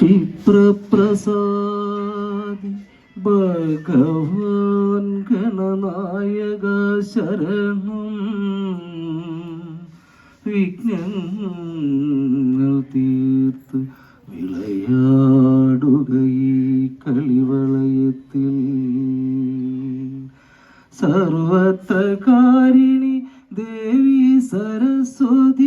ക്ഷിപ്രപ്രസാദി ഭഗവാൻ ഗണനായക ശരണം വിഘ്നങ്ങൾ തീർത്ത് വിളയാടുക ഈ കളിവളയത്തിൽ. സർവത്ര കാരിണി ദേവി സരസ്വതി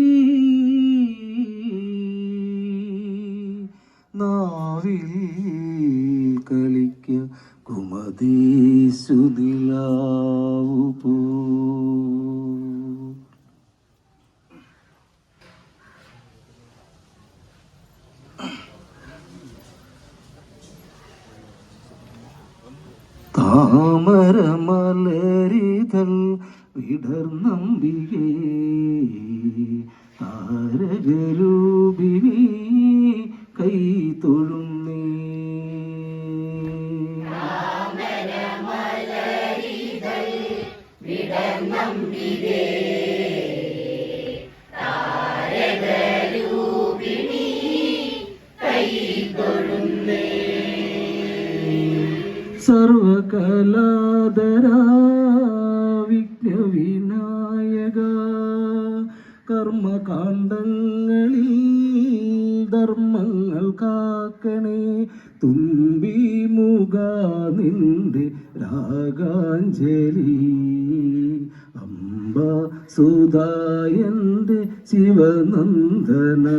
താമരമലരിതൽ വിടർന്നമ്പികേ താരകരൂപിണി കൈ തൊഴുന്നേ. സർവകലാധരാ വിഘ്നവിനായക കർമ്മകാണ്ഡങ്ങളിൽ ധർമ്മങ്ങൾ കാക്കണേ. തുമ്പി മുഖ നിന്റെ രാഗാഞ്ജലി. അംബ സുധായന്റെ ശിവനന്ദന.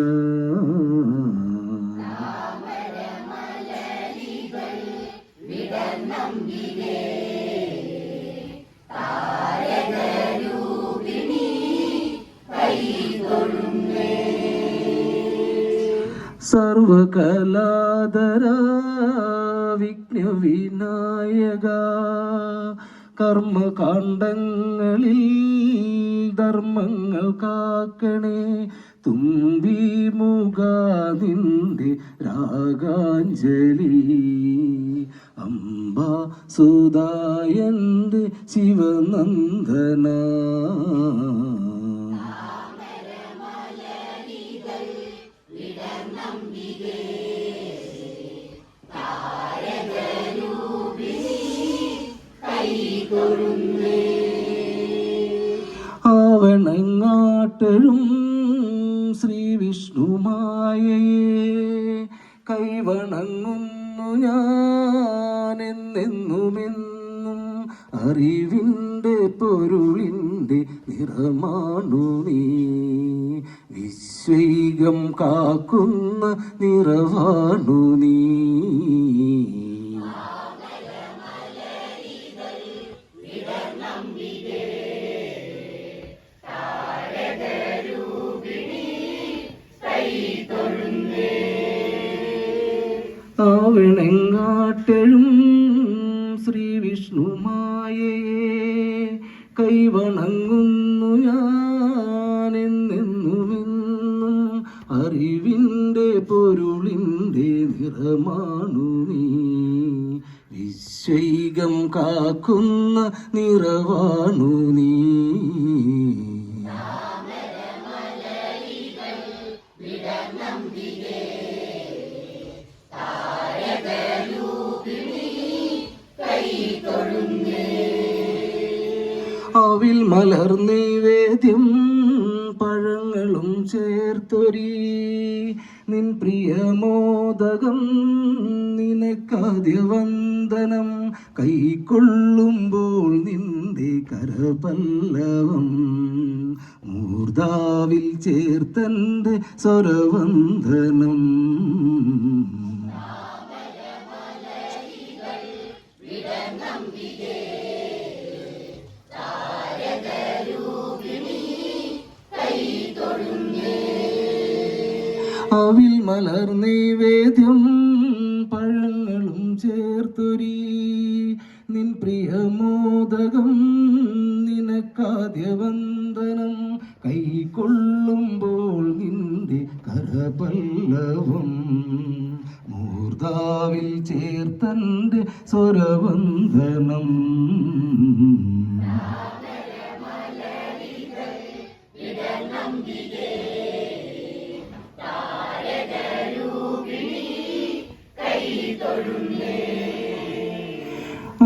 സർവകലാധരാ വിഘ്നവിനായക കർമ്മകാണ്ഡങ്ങളിൽ ധർമ്മങ്ങൾ കാക്കണേ തുമ്പി മുഖ നിന്ദി രാഗാഞ്ജലി. അംബ സുതായന്റെ ശിവനന്ദന. ആവണങ്ങാട്ടഴും ശ്രീ വിഷ്ണുമായേ കൈവണങ്ങുന്നു ഞാനെന്നെന്നുമെന്നും അറിവിന്റെ പൊരുളിന്റെ നിറമാണു നീ. വിശ്വൈകം കാക്കുന്ന നിറവാണു നീ. ആവണങ്ങാട്ടഴും ശ്രീ വിഷ്ണുമായേ കൈവണങ്ങുന്നു ഞാനെന്നെന്നുമെന്നും അറിവിന്റെ പൊരുളിന്റെ നിറമാണു നീ. വിശ്വൈകം കാക്കുന്ന നിറവാണു നീ. അവിൽ മലർ നൈവേദ്യം പഴങ്ങളും ചേർത്തൊരി. നിൻ പ്രിയമോദകം നിനക്കാദ്യ വന്ദനം കൈക്കൊള്ളുമ്പോൾ നിന്റെ കരപല്ലവം മൂർധാവിൽ ചേർത്തന്റെ സ്വരവന്ദനം. അവിൽ മലർ നൈവേദ്യം പഴങ്ങളും ചേർത്തൊരി. നിൻ പ്രിയമോദകം നിനക്കാദ്യ വന്ദനം കൈക്കൊള്ളുമ്പോൾ നിന്റെ കരപല്ലവം. മൂർധാവിൽ ചേർത്തന്റെ സ്വരവന്ദനം.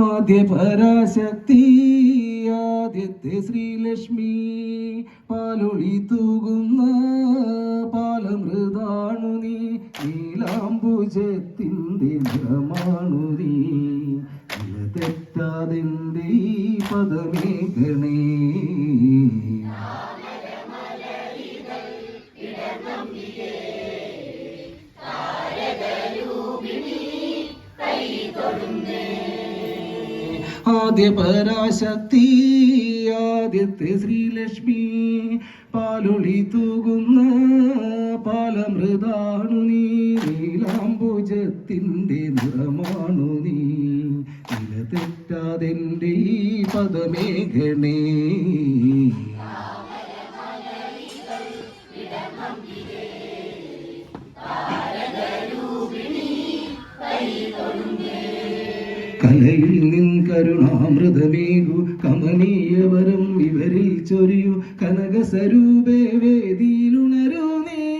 ആദ്യ പരാശക്തി ആദ്യത്തെ ശ്രീലക്ഷ്മി പാലൊളി തൂകുന്ന പാലമൃതാണു നീ നീലാംബുജത്തിന്റെ നിറമാണു നീ. തെറ്റാതിന്റെ പദമേ ഈ ആദ്യ പരാശക്തി ആദ്യത്തെ ശ്രീലക്ഷ്മി. പാലൊളി തൂകുന്ന പാലമൃതാണു നീ. നീലാംബുജത്തിന്റെ നിറമാണു നീ. നില തെറ്റാതെന്റെ ഈ പദമേഘണേ കലയിൽ നിൻ കരുണാമൃതമേകു കമനീയവരം ഇവരിൽ ചൊരിയു. കനകസ്വരൂപേ വേദിയിലുണരോ നീ.